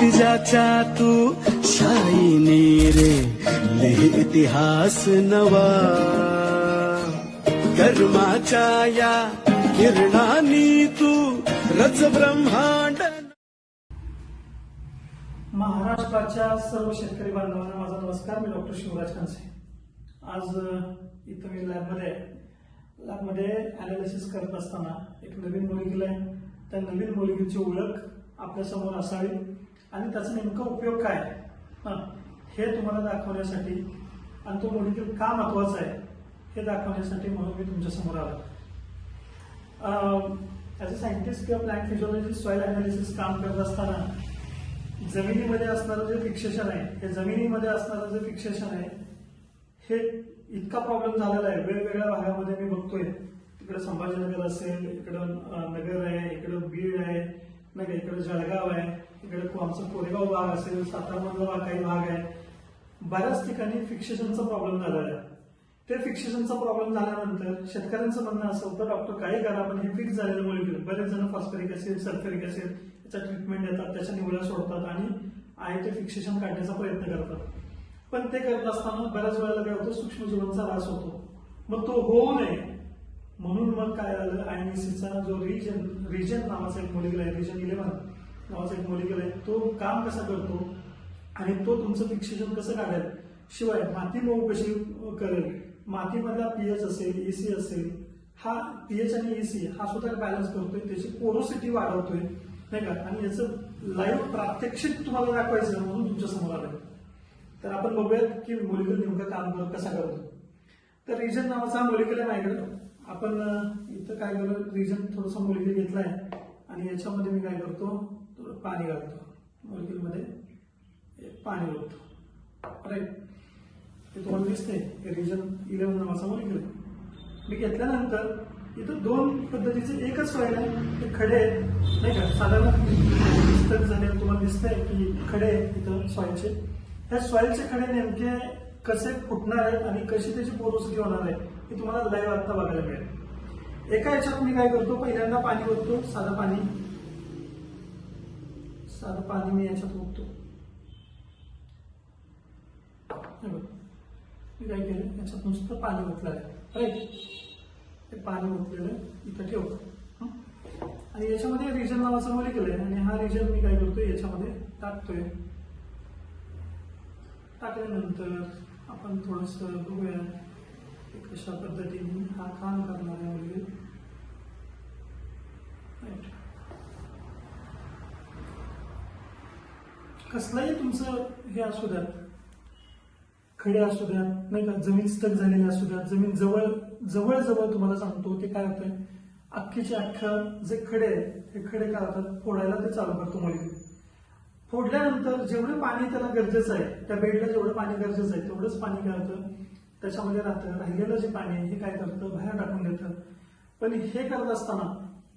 जाचा तू शाईने रे लिह इतिहास नवा. कर्माच्या या किरणानी तू रच ब्रह्मांड. महाराष्ट्राच्या सर्व शेतकरी बांधवांना माझा नमस्कार मी डॉक्टर शिवराज कांसे. आज इथं मी लॅबमध्ये लॅबमध्ये अनालिसिस करत असताना एक नवीन मोलिक्युल आहे. त्या नवीन मुलगीची ओळख आपल्यासमोर असावी. आणि त्याचा नेमका उपयोग काय आहे? हे. तुम्हाला दाखवण्यासाठी आणि तो मोलिक्युल का महत्त्वाचा आहे हे दाखवण्यासाठी म्हणून मी तुमच्यासमोर आलो. ॲज अ सायंटिस्ट किंवा प्लॅन फिजिओलॉजिस्ट सॉईल अनालिसिस काम करत असताना जमिनीमध्ये असणारं जे फिक्सेशन आहे हे जमिनीमध्ये असणारं जे फिक्सेशन आहे हे इतका प्रॉब्लेम झालेला आहे. वेगवेगळ्या भागामध्ये मी बघतोय. तिकडे संभाजीनगर असेल इकडं नगर आहे इकडं बीड आहे नाही का इकडं जळगाव आहे इकडे आमचा कोरेगाव भाग असेल सातारामधला भाग काही भाग आहे. बऱ्याच ठिकाणी फिक्सेशनचा प्रॉब्लेम झालेला आहे. ते फिक्सेशनचा प्रॉब्लेम झाल्यानंतर शेतकऱ्यांचं म्हणणं असं होतं डॉक्टर काही करा पण हे फिक्स झालेलं मोलिक्युल बरेच जण फॉस्फरिक ऍसिड सल्फरिक ऍसिड त्याचा ट्रीटमेंट देतात त्याच्या निवड्या सोडतात आणि आहे ते फिक्सेशन काढण्याचा प्रयत्न करतात. पण ते करत असताना बऱ्याच वेळेला काय होतं सूक्ष्मजीवांचा ऱ्हास होतो. मग तो होऊ नये. म्हणून मग काय झालं? सीचा जो रिजन रिजन नावाचा एक मोलिकल आहे रिजन इलेव्हन नावाचा एक मोलिकल आहे तो काम कसा करतो? आणि तो तुमचं फिक्सेशन कसं काढेल? शिवाय माती मऊ कशी करेल. मातीमधला पीएच असेल एसी असेल हा पीएच आणि एसी हा सुद्धा बॅलन्स करतोय त्याची पोरोसिटी वाढवतोय नाही का? आणि याचं लाईव्ह प्रात्यक्षिक तुम्हाला दाखवायचं म्हणून तुमच्यासमोर आलं तर आपण बघूयात की मोलिकल नेमकं काम कसा करतो. तर रिजन नावाचा हा आहे माझ्याकडे आपण इथं काय करतो रिजन थोडासा मोलिक्युल घेतलाय आणि याच्यामध्ये मी काय करतो थोडं पाणी घालतो. मोलिक्युल पाणी ओततो. राईट ते तुम्हाला दिसते हे रिजन इलेव्हन नावाचा मोलिक्युल मी घेतल्यानंतर इथं दोन पद्धतीचे एकच सॉईल आहे ते खडे आहेत नाही का? साधारण विस्तार झाले तुम्हाला दिसतंय की खडे आहेत इथं सॉईलचे ह्या सॉईलचे खडे नेमके कसे फुटणार आहेत आणि कशी त्याची पोरोसिटी होणार आहे हे तुम्हाला लाईव्ह आत्ता बघायला मिळेल. एका याच्यात मी काय करतो पहिल्यांदा पाणी ओततो साधं पाणी. साधं पाणी मी याच्यात ओततो. मी काय केलं याच्यात नुसतं पाणी ओतलं आहे. राईट ते पाणी ओतलेलं इथं ठेवतो आणि याच्यामध्ये रिजन नावाचं मोलिक्युल आहे आणि हा रिजन मी काय करतोय याच्यामध्ये टाकतोय. टाकल्यानंतर आपण थोडस बघूया. कशा पद्धतीने हा काम करणार आहे कसलंही कसलाही तुमचं हे असू द्यात खडे असू द्यात नाही का जमीन स्टक झालेली असू द्यात जमीन जवळ जवळ जवळ तुम्हाला सांगतो ते काय होतंय अख्खीचे अख्ख्या जे खडे आहेत हे खडे काय होतात फोडायला ते चालू करतो मुली. फोडल्यानंतर जेवढं पाणी त्याला गरजेचं आहे त्या बेडला जेवढं पाणी गरजेचं आहे तेवढंच पाणी काय होतं त्याच्यामध्ये राहतं. राहिलेलं जे पाणी आहे हे काय करतं? बाहेर टाकून देतं. पण हे करत असताना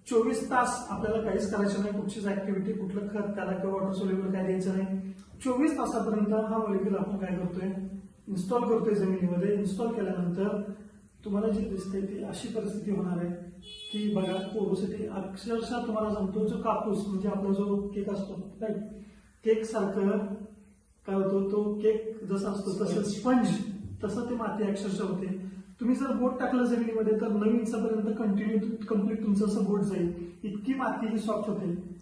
चोवीस तास आपल्याला काहीच करायचं नाही. कुठचीच ऍक्टिव्हिटी कुठलं खत त्याला किंवा वॉटर सोल्युबल काय द्यायचं नाही. चोवीस तासापर्यंत हा मॉलिक्युल आपण काय करतोय? इन्स्टॉल करतोय जमिनीमध्ये. इन्स्टॉल केल्यानंतर तुम्हाला जी दिसते ती अशी परिस्थिती होणार आहे की बघा पोरोसिटी अक्षरशः तुम्हाला सांगतो जो कापूस म्हणजे आपला जो केक असतो राईट केक सारखं काय होतो तो केक जसा असतो तसं स्पंज तसं ते माती अक्षरशः होते. तुम्ही जर बोट टाकलं जमिनीमध्ये तर नऊ इंचापर्यंत कंटिन्यू कंप्लीट तुमचं असं बोट जाईल. इतकी माती ही सॉफ्ट होते.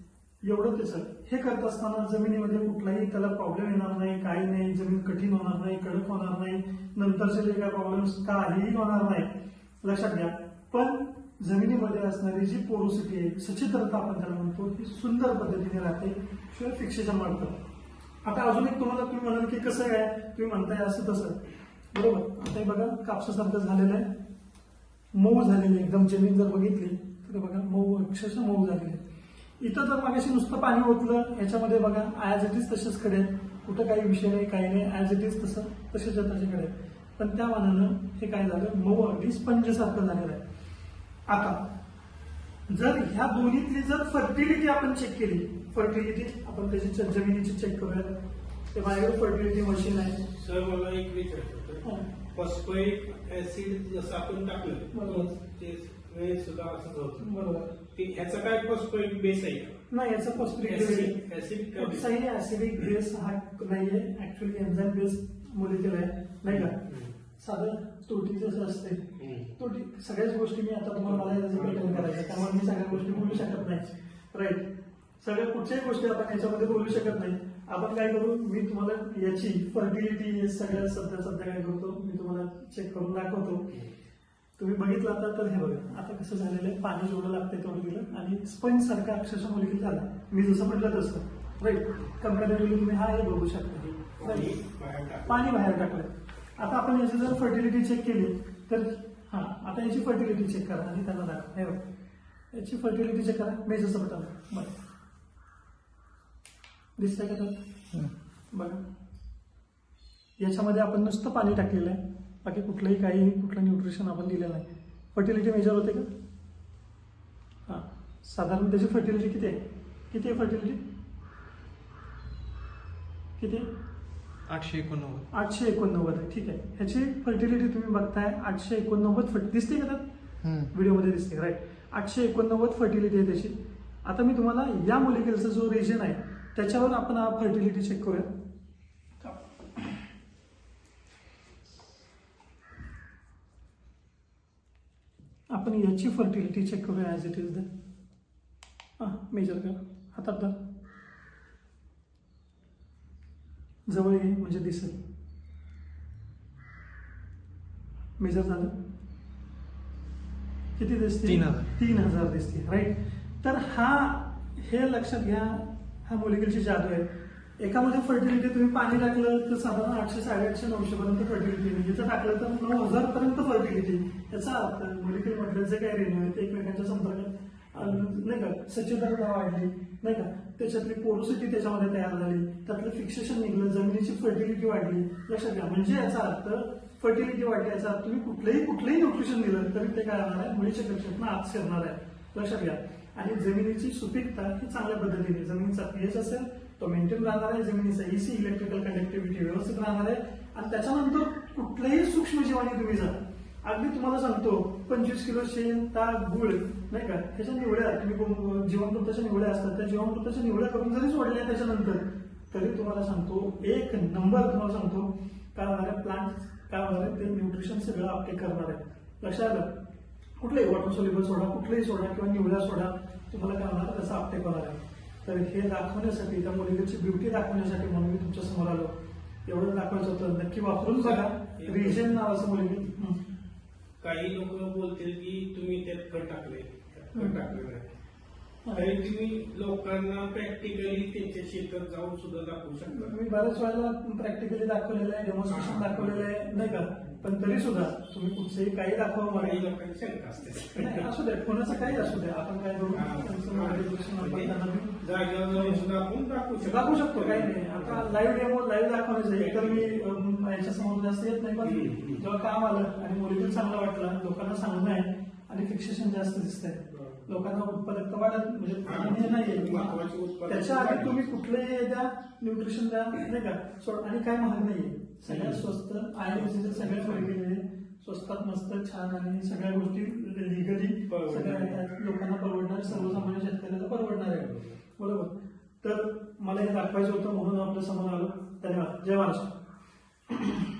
एवढं ते सर. हे करत असताना जमिनीमध्ये कुठलाही त्याला प्रॉब्लेम येणार नाही काही नाही जमीन कठीण होणार नाही कडक होणार नाही नंतरचे जे काय प्रॉब्लेम्स काहीही होणार नाही. लक्षात घ्या. पण जमिनीमध्ये असणारी जी पोरोसिटी आहे सचित्रता आपण त्याला म्हणतो ती सुंदर पद्धतीने राहते. शिवाय फिक्सेशन वाढतं. आता अजून एक तुम्हाला तुम्ही म्हणाल की कसं आहे? तुम्ही म्हणताय असं तसं. बरोबर. आता हे बघा कापसासारखं झालेलं आहे. मऊ झालेली आहे. एकदम जमीन जर बघितली तर बघा मऊ अक्षरशः मऊ झालेली आहे. इथं जर मागाशी नुसतं पाणी ओतलं याच्यामध्ये बघा ॲज इट इज तसेच कडे कुठं काही विषय नाही काही नाही. ॲज इट इज तसं तसेच तसे खडे पण त्या मानानं हे काय झालं? मऊ अगदी स्पंजसारखं झालेलं आहे. आता जर ह्या दोन्हीतली जर फर्टिलिटी आपण चेक केली फर्टिलिटी आपण त्याची च- जमिनीची चेक करूया ते माझ्याकडे फर्टिलिटी मशीन आहे. सर मला एक विचारायचं होतं फॉस्फरिक ऍसिड जसं आपण टाकलं बरोबर. ते सुद्धा असंच होतं. बरोबर. ते ह्याचा काय फर्स्ट बेस आहे? नाही याचा पॉसिबिलिटी का base? कुठचाही ऍसिडिक बेस हा नाहीये. ऍक्च्युली एन्झाईम बेस मोलिक्युल आहे. नाही का? साधं तोटी जसं असते हम्म. तोटी सगळ्याच गोष्टी मी आता तुम्हाला मला याचं करायचं त्यामुळे मी सगळ्या गोष्टी बोलू शकत नाही. राईट सगळ्या कुठच्याही गोष्टी आपण याच्यामध्ये बोलू शकत नाही. आपण काय करू? मी तुम्हाला याची फर्टिलिटी सगळ्या सध्या सध्या काय करतो? मी तुम्हाला चेक करून दाखवतो. तुम्ही बघितलं आता तर हे बघा. आता कसं झालेलं आहे? पाणी जेवढं लागतंय तेवढं दिलं आणि स्पंज सारखा अक्षरशः मुलगी झाला. मी जसं म्हटलं तसं. राईट कम्पॅरेटिव्हली तुम्ही हा हे बघू शकता. पाणी बाहेर टाकलं. आता आपण याची जर फर्टिलिटी चेक केली तर हा आता याची फर्टिलिटी चेक करा आणि त्यांना दाखवा. हे बघा. याची फर्टिलिटी चेक करा. मेजरचं बटन बरं. दिसतंय का तर बघा. याच्यामध्ये आपण नुसतं पाणी टाकलेलं आहे. बाकी कुठलंही काही कुठलं न्यूट्रिशन आपण दिलेलं नाही. फर्टिलिटी मेजर होते का? हां. साधारण त्याची फर्टिलिटी किती आहे? किती आहे फर्टिलिटी किती? आठशे एकोणनव्वद. आठशे एकोणनव्वद आहे. ठीक आहे. ह्याची फर्टिलिटी तुम्ही बघताय. आठशे एकोणनव्वद फर्ट दिसते का त्यात? व्हिडिओमध्ये दिसते राईट आठशे एकोणनव्वद फर्टिलिटी आहे त्याची. आता मी तुम्हाला या मोलिक्युलचा जो रिजन आहे त्याच्यावर आपण फर्टिलिटी चेक करूया. आपण याची फर्टिलिटी चेक करूया ॲज इट इज द हां मेजर करा. हातात धर. जवळ ये म्हणजे दिसेल. मेजर झालं. किती दिसते? तीन हजार. तीन हजार दिसते राईट तर हा हे लक्षात घ्या. हा मोलिक्युलची जादू आहे. एकामध्ये फर्टिलिटी तुम्ही पाणी टाकलं तर साधारण आठशे साडेआठशे नऊशे पर्यंत फर्टिलिटी म्हणजे इथं टाकलं तर नऊ हजार पर्यंत फर्टिलिटी याचा अर्थ मोलिक्युल मधले जे काही रेणू आहेत एकमेकांच्या संपर्कात नाही का सचेतनता वाढली नाही का. त्याच्यातली पोरोसिटी त्याच्यामध्ये तयार झाली. त्यातलं फिक्सेशन निघलं जमिनीची फर्टिलिटी वाढली. लक्षात घ्या. म्हणजे याचा अर्थ फर्टिलिटी वाढली याचा अर्थ तुम्ही कुठलंही कुठलंही न्यूट्रिशन दिलं तरी ते काय होणार आहे? मुलीच्या कक्षेतनं आज शिरणार आहे. लक्षात घ्या. आणि जमिनीची सुपीकता ही चांगल्या पद्धतीने जमिनीचा पीएच असेल तो मेंटेन राहणार आहे जमिनीचा इसी इलेक्ट्रिकल कनेक्टिव्हिटी व्यवस्थित राहणार आहे. आणि त्याच्यानंतर कुठल्याही सूक्ष्म जीवाने तुम्ही जा अगदी तुम्हाला सांगतो पंचवीस किलो शेण ताक गुळ नाही का? त्याच्या निवड्या तुम्ही कोण- निवड्या असतात त्या जीवामृताच्या निवड्या करून जरी सोडल्या त्याच्यानंतर तरी तुम्हाला सांगतो एक नंबर तुम्हाला सांगतो काय होणार आहे? प्लांट काय होणार आहे? ते न्यूट्रिशन सगळं आपटे करणार आहे. लक्षात आलं कुठलंही वॉटर सोल्युबल सोडा कुठलाही सोडा किंवा निवड्या सोडा तुम्हाला काय होणार? त्याचा होणार आहे तर हे दाखवण्यासाठी त्या मुलीची ब्युटी दाखवण्यासाठी म्हणून मी तुमच्यासमोर आलो. एवढं दाखवायचं होतं. नक्की वापरून बघा. रिजन नावाचं मुलगी. काही लोक बोलतील की तुम्ही त्यात खत टाकले. टाकले तुम्ही लोकांना प्रॅक्टिकली त्यांच्या शेतात जाऊन सुद्धा दाखवू शकता. मी बऱ्याच वेळेला प्रॅक्टिकली दाखवलेलं आहे डेमॉन्स्ट्रेशन दाखवलेलं आहे नाही का? पण तरी सुद्धा तुम्ही कुठचंही काही दाखवा मला. काही लोकांची शंका असते नाही, असू दे कोणाचं काही असू दे आपण काय करू त्यांचं मार्गदर्शन आपण त्यांना देऊ. जागेवर जाऊन सुद्धा आपण दाखवू शकतो. दाखवू शकतो काही नाही. आता लाईव्ह डेमो लाईव्ह दाखवण्याचं आहे. तर मी अम, याच्या समोर जास्त येत नाही पण हम्म. जेव्हा काम आलं आणि मोलिक्युल चांगला वाटला लोकांना सांगणं आहे आणि फिक्सेशन जास्त दिसतंय. लोकांना उत्पादकता वाढत म्हणजे हा. हे नाहीये महत्वाची उत्पादकता त्याच्या आधी वाढली. तुम्ही कुठलंही द्या न्यूट्रिशन द्या नाही का? आणि काय महाग नाहीये. स्वस्त आयुर्वेदाचे सगळ्याच वेगवेगळे स्वस्तात मस्त छान आणि सगळ्या गोष्टी लिगली. सगळ्या लोकांना परवडणार सर्वसामान्य शेतकऱ्याला परवडणार आहे. बरोबर. तर मला हे दाखवायचं होतं म्हणून आपल्यासमोर आलो. धन्यवाद. जय महाराष्ट्र.